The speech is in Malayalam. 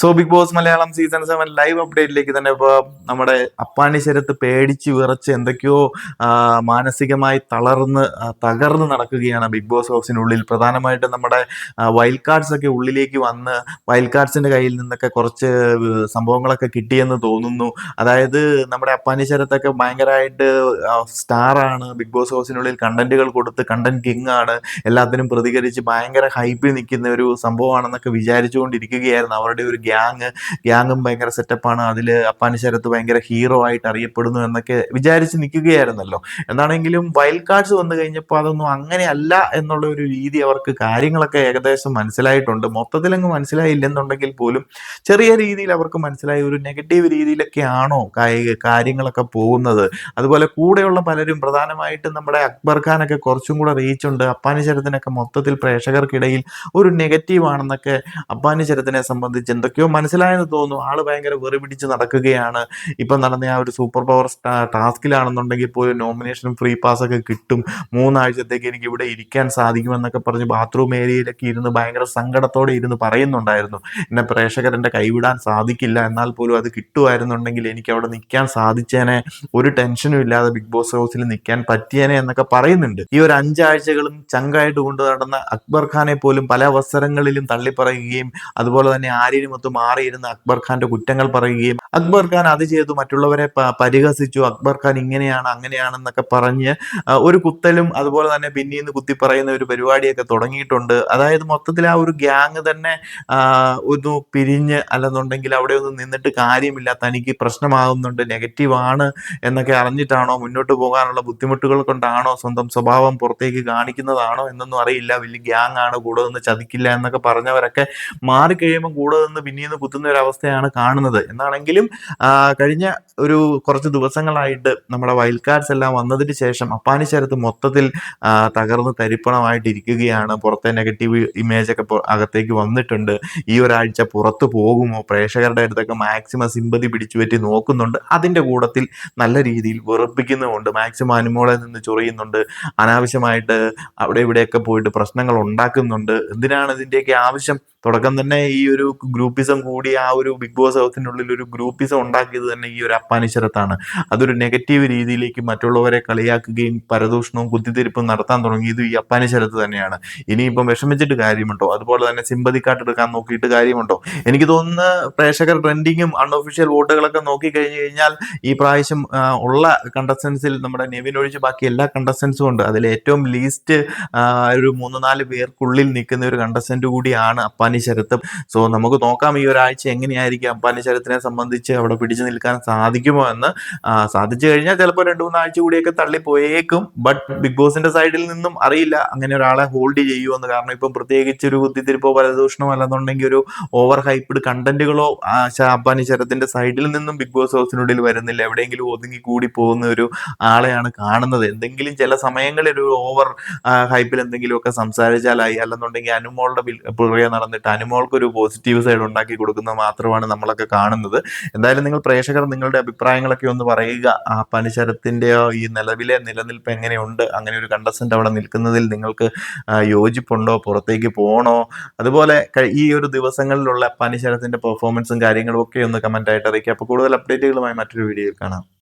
So Bigg Boss Malayalam season seven live അപ്ഡേറ്റിലേക്ക് തന്നെ ഇപ്പോൾ നമ്മുടെ അപ്പാണി ശരത്ത് പേടിച്ച് വിറച്ച് എന്തൊക്കെയോ മാനസികമായി തളർന്ന് തകർന്ന് നടക്കുകയാണ് ബിഗ് ബോസ് ഹൗസിനുള്ളിൽ. പ്രധാനമായിട്ടും നമ്മുടെ വൈൽഡ് കാർഡ്സ് ഒക്കെ ഉള്ളിലേക്ക് വന്ന് വൈൽഡ് കാർഡ്സിന്റെ കയ്യിൽ നിന്നൊക്കെ കുറച്ച് സംഭവങ്ങളൊക്കെ കിട്ടിയെന്ന് തോന്നുന്നു. അതായത് നമ്മുടെ അപ്പാനി ശരത്തൊക്കെ ഭയങ്കരമായിട്ട് സ്റ്റാറാണ്. ബിഗ് ബോസ് ഹൗസിനുള്ളിൽ കണ്ടന്റുകൾ കൊടുത്ത് കണ്ടന്റ് കിങ് ആണ് എല്ലാത്തിനും പ്രതികരിച്ച് ഭയങ്കര ഹൈപ്പിൽ നിൽക്കുന്ന ഒരു സംഭവമാണെന്നൊക്കെ വിചാരിച്ചുകൊണ്ടിരിക്കുകയായിരുന്നു അവരുടെ ഒരു ഗ്യാങ് ഗ്യാങ്ങും ഭയങ്കര സെറ്റപ്പാണ് അതിൽ അപ്പാനി ശരത്ത് ഭയങ്കര ഹീറോ ആയിട്ട് അറിയപ്പെടുന്നു എന്നൊക്കെ വിചാരിച്ച് നിൽക്കുകയായിരുന്നല്ലോ. എന്താണെങ്കിലും വൈൽഡ് കാർഡ്സ് വന്നു കഴിഞ്ഞപ്പോൾ അതൊന്നും അങ്ങനെയല്ല എന്നുള്ള ഒരു രീതി അവർക്ക് കാര്യങ്ങളൊക്കെ ഏകദേശം മനസ്സിലായിട്ടുണ്ട്. മൊത്തത്തിലങ്ങ് മനസ്സിലായില്ലെന്നുണ്ടെങ്കിൽ പോലും ചെറിയ രീതിയിൽ അവർക്ക് മനസ്സിലായി ഒരു നെഗറ്റീവ് രീതിയിലൊക്കെയാണോ കാര്യങ്ങളൊക്കെ പോകുന്നത്. അതുപോലെ കൂടെയുള്ള പലരും പ്രധാനമായിട്ടും നമ്മുടെ അക്ബർ ഖാനൊക്കെ കുറച്ചും കൂടെ റീച്ച് ഉണ്ട്. അപ്പാനി ശരത്തിനൊക്കെ മൊത്തത്തിൽ പ്രേക്ഷകർക്കിടയിൽ ഒരു നെഗറ്റീവ് ആണെന്നൊക്കെ അപ്പാനി ശരത്തിനെ സംബന്ധിച്ച് എന്തൊക്കെയോ മനസ്സിലായെന്ന് തോന്നുന്നു. ആൾ ഭയങ്കര വെറി പിടിച്ച് നടക്കുകയാണ്. ഇപ്പം നടന്ന ആ ഒരു സൂപ്പർ പവർ ടാസ്കിലാണെന്നുണ്ടെങ്കിൽ പോലും നോമിനേഷനും ഫ്രീ പാസ് ഒക്കെ കിട്ടും. മൂന്നാഴ്ചത്തേക്ക് എനിക്ക് ഇവിടെ ഇരിക്കാൻ സാധിക്കുമെന്നൊക്കെ പറഞ്ഞ് ബാത്റൂം ഏരിയയിലൊക്കെ ഇരുന്ന് ഭയങ്കര സങ്കടത്തോടെ ഇരുന്ന് പറയുന്നുണ്ടായിരുന്നു. എന്നെ പ്രേക്ഷകരെ കൈവിടാൻ സാധിക്കില്ല. എന്നാൽ പോലും അത് കിട്ടുമായിരുന്നുണ്ടെങ്കിൽ എനിക്ക് അവിടെ നിൽക്കാൻ സാധിച്ചേനെ. ഒരു ടെൻഷനും ഇല്ലാതെ ബിഗ് ബോസ് ഹൗസിൽ നിൽക്കാൻ പറ്റിയേനെ എന്നൊക്കെ പറയുന്നുണ്ട്. ഈ ഒരു അഞ്ചാഴ്ചകളും ചങ്കായിട്ട് കൊണ്ട് നടന്ന അക്ബർ ഖാനെ പോലും പല അവസരങ്ങളിലും തള്ളിപ്പറയുകയും അതുപോലെ തന്നെ ആര്യനുമൊത്ത് മാറിയിരുന്ന അക്ബർ ഖാന്റെ കുറ്റങ്ങൾ പറയുകയും അക്ബർ ഖാൻ അത് ചെയ്തു മറ്റുള്ളവരെ പരിഹസിച്ചു. അക്ബർ ഖാൻ ഇങ്ങനെയാണ് അങ്ങനെയാണെന്നൊക്കെ പറഞ്ഞ് ഒരു കുത്തലും അതുപോലെ തന്നെ പിന്നീന്ന് കുത്തി പറയുന്ന ഒരു പരിപാടിയൊക്കെ തുടങ്ങിയിട്ടുണ്ട്. അതായത് മൊത്തത്തിൽ ആ ഒരു ഗ്യാങ് തന്നെ ഒന്ന് പിരിഞ്ഞ് അല്ലെന്നുണ്ടെങ്കിൽ അവിടെ ഒന്നും നിന്നിട്ട് കാര്യമില്ല തനിക്ക് പ്രശ്നമാകുന്നുണ്ട് നെഗറ്റീവ് ആണ് എന്നൊക്കെ അറിഞ്ഞിട്ടാണോ മുന്നോട്ട് പോകാനുള്ള ബുദ്ധിമുട്ടുകൾ കൊണ്ടാണോ സ്വന്തം സ്വഭാവം പുറത്തേക്ക് കാണിക്കുന്നതാണോ എന്നൊന്നും അറിയില്ല. വലിയ ഗ്യാങ് ആണ് കൂടെ നിന്ന് ചതിക്കില്ല എന്നൊക്കെ പറഞ്ഞവരൊക്കെ മാറിക്കഴിയുമ്പോൾ കൂടെ നിന്ന് പിന്നീന്ന് കുത്തുന്ന ഒരു അവസ്ഥയാണ് കാണുന്നത്. എന്നാണെങ്കിലും കഴിഞ്ഞ ഒരു കുറച്ച് ദിവസങ്ങളായിട്ട് നമ്മുടെ വൈൽഡ് കാർഡ്സ് എല്ലാം വന്നതിന് ശേഷം അപ്പാനിശരത്ത് മൊത്തത്തിൽ തകർന്ന് തരിപ്പണമായിട്ടിരിക്കുകയാണ്. പുറത്തെ നെഗറ്റീവ് ഇമേജ് ഒക്കെ അകത്തേക്ക് വന്നിട്ടുണ്ട്. ഈ ഒരാഴ്ച പുറത്തു പോകുമോ? പ്രേക്ഷകരുടെ അടുത്തൊക്കെ മാക്സിമം സിമ്പതി പിടിച്ചു പറ്റി നോക്കുന്നുണ്ട്. അതിന്റെ കൂടത്തിൽ നല്ല രീതിയിൽ വെറുപ്പിക്കുന്നുമുണ്ട്. മാക്സിമം അനുമോളെ നിന്ന് ചൊറിയുന്നുണ്ട്. അനാവശ്യമായിട്ട് അവിടെ ഇവിടെയൊക്കെ പോയിട്ട് പ്രശ്നങ്ങൾ ഉണ്ടാക്കുന്നുണ്ട്. എന്തിനാണ് ഇതിന്റെയൊക്കെ ആവശ്യം? തുടക്കം തന്നെ ഈ ഒരു ഗ്രൂപ്പിസം കൂടി ആ ഒരു ബിഗ് ബോസ് ഹൗസിനുള്ളിൽ ഒരു ഗ്രൂപ്പിസം ഉണ്ടാക്കിയത് തന്നെ ഈ ഒരു അപ്പാനിശ്വരത്താണ് അതൊരു നെഗറ്റീവ് രീതിയിലേക്ക് മറ്റുള്ളവരെ കളിയാക്കുകയും പരദൂഷണവും കുത്തിത്തിരിപ്പും നടത്താൻ തുടങ്ങിയത് ഈ അപ്പാനിശ്വരത്ത് തന്നെയാണ്. ഇനിയിപ്പം വിഷമിച്ചിട്ട് കാര്യമുണ്ടോ? അതുപോലെ തന്നെ സിമ്പതി കാർഡ് എടുക്കാൻ നോക്കിയിട്ട് കാര്യമുണ്ടോ? എനിക്ക് തോന്നുന്ന പ്രേക്ഷകർ ട്രെൻഡിങ്ങും അൺഒഫീഷ്യൽ വോട്ടുകളൊക്കെ നോക്കി കഴിഞ്ഞു കഴിഞ്ഞാൽ ഈ പ്രാവശ്യം ഉള്ള കണ്ടസ്റ്റൻസിൽ നമ്മുടെ നെവിൻ ഒഴിച്ച് ബാക്കി എല്ലാ കണ്ടസ്റ്റൻസും ഉണ്ട്. അതിൽ ഏറ്റവും ലീസ്റ്റ് ഒരു മൂന്ന് നാല് പേർക്കുള്ളിൽ നിൽക്കുന്ന ഒരു കണ്ടസ്റ്റന്റ് കൂടിയാണ് അപ്പാനി ശരത്ത് സോ നമുക്ക് നോക്കാം ഈ ഒരാഴ്ച എങ്ങനെയായിരിക്കും അപ്പാനിശരത്തിനെ സംബന്ധിച്ച് അവിടെ പിടിച്ചു നിൽക്കാൻ സാധിക്കുമോ എന്ന്. സാധിച്ചു കഴിഞ്ഞാൽ ചിലപ്പോൾ രണ്ട് മൂന്നാഴ്ച കൂടിയൊക്കെ തള്ളിപ്പോയേക്കും. ബട്ട് ബിഗ് ബോസിന്റെ സൈഡിൽ നിന്നും അറിയില്ല അങ്ങനെ ഒരാളെ ഹോൾഡ് ചെയ്യുമെന്ന്. കാരണം ഇപ്പം പ്രത്യേകിച്ച് ഒരു കുത്തിത്തിരിപ്പോ പരദൂഷണമോ അല്ലെന്നുണ്ടെങ്കിൽ ഒരു ഓവർ ഹൈപ്ഡ് കണ്ടന്റുകളോ അപ്പാനി ശരത്തിന്റെ സൈഡിൽ നിന്നും ബിഗ് ബോസ് ഹൗസിനുള്ളിൽ വരുന്നില്ല. എവിടെയെങ്കിലും ഒതുങ്ങി കൂടി പോകുന്ന ഒരു ആളെയാണ് കാണുന്നത്. എന്തെങ്കിലും ചില സമയങ്ങളിൽ ഒരു ഓവർ ഹൈപ്പിൽ എന്തെങ്കിലുമൊക്കെ സംസാരിച്ചാലായി. അല്ലെന്നുണ്ടെങ്കിൽ അനുമോളുടെ പുറകെ നടന്നിട്ട് അനുമോൾക്ക് ഒരു പോസിറ്റീവ് സൈഡ് ഉണ്ടാക്കി കൊടുക്കുന്നത് മാത്രമാണ് നമ്മളൊക്കെ കാണുന്നത്. എന്തായാലും നിങ്ങൾ പ്രേക്ഷകർ നിങ്ങളുടെ അഭിപ്രായങ്ങളൊക്കെ ഒന്ന് പറയുക. ആ പനിശരത്തിന്റെയോ ഈ നിലവിലെ നിലനിൽപ്പ് എങ്ങനെയുണ്ട്? അങ്ങനെ ഒരു കണ്ടസ്റ്റന്റ് അവിടെ നിൽക്കുന്നതിൽ നിങ്ങൾക്ക് യോജിപ്പുണ്ടോ? പുറത്തേക്ക് പോകണോ? അതുപോലെ ഈ ഒരു ദിവസങ്ങളിലുള്ള പനിശരത്തിന്റെ പെർഫോമൻസും കാര്യങ്ങളും ഒക്കെ ഒന്ന് കമന്റ് ആയിട്ട് അറിയിക്കുക. അപ്പോൾ കൂടുതൽ അപ്ഡേറ്റുകളുമായി മറ്റൊരു വീഡിയോയിൽ കാണാം.